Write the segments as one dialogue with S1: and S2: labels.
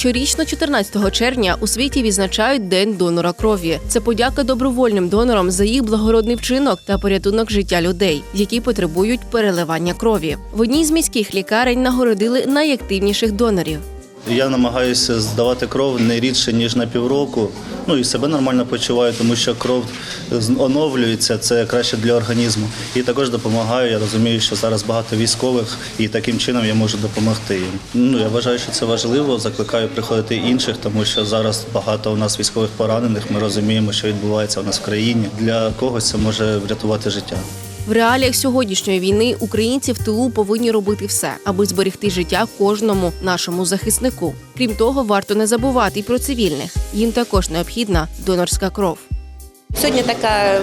S1: Щорічно, 14 червня, у світі відзначають День донора крові. Це подяка добровольним донорам за їх благородний вчинок та порятунок життя людей, які потребують переливання крові. В одній з міських лікарень нагородили найактивніших донорів.
S2: Я намагаюся здавати кров не рідше ніж на півроку. Ну і себе нормально почуваю, тому що кров оновлюється, це краще для організму. І також допомагаю. Я розумію, що зараз багато військових, і таким чином я можу допомогти їм. Ну я вважаю, що це важливо. Закликаю приходити інших, тому що зараз багато у нас військових поранених. Ми розуміємо, що відбувається у нас в країні. Для когось це може врятувати життя.
S1: В реаліях сьогоднішньої війни українці в тилу повинні робити все, аби зберегти життя кожному нашому захиснику. Крім того, варто не забувати й про цивільних. Їм також необхідна донорська кров.
S3: Сьогодні така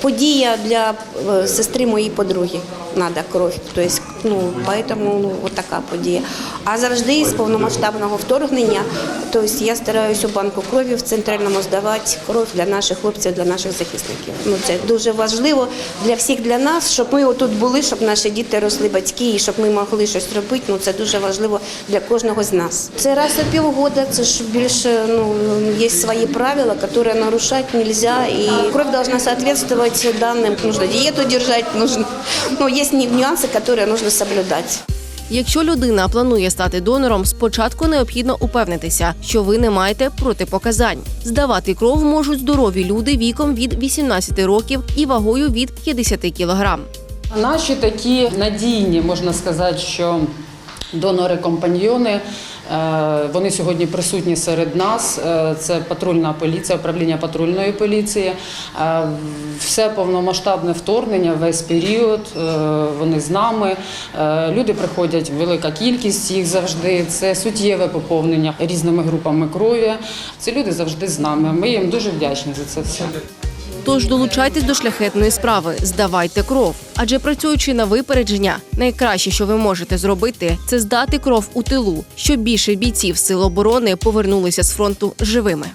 S3: подія для е, сестри моєї подруги. Надо кров. Тобто, ну, поэтому ну, от така подія. А завжди з повномасштабного вторгнення, тобто я стараюся у банку крові в центральному здавати кров для наших хлопців, для наших захисників. Ну, це дуже важливо для всіх для нас, щоб ми отут були, щоб наші діти росли батьки і щоб ми могли щось робити. Ну, це дуже важливо для кожного з нас. Це раз у півгода, це ж більше ну, є свої правила, які нарушати не можна. І кров должна соответствовать данным. Нужно диету держать, нужно, ну, є нюанси, які нужно соблюдати.
S1: Якщо людина планує стати донором, спочатку необхідно упевнитися, що ви не маєте протипоказань. Здавати кров можуть здорові люди віком від 18 років і вагою від 50 кілограм.
S4: Наші такі надійні, можна сказати, що донори-компаньйони. е, Вони сьогодні присутні серед нас. Е, Це патрульна поліція, управління патрульної поліції. Е, Все повномасштабне вторгнення, весь період. Вони з нами. Люди приходять велика кількість їх завжди. Це суттєве поповнення різними групами крові. Ці люди завжди з нами. Ми їм дуже вдячні за це все.
S1: Тож долучайтесь до шляхетної справи, здавайте кров. Адже працюючи на випередження, найкраще, що ви можете зробити, це здати кров у тилу, щоб більше бійців сил оборони повернулися з фронту живими.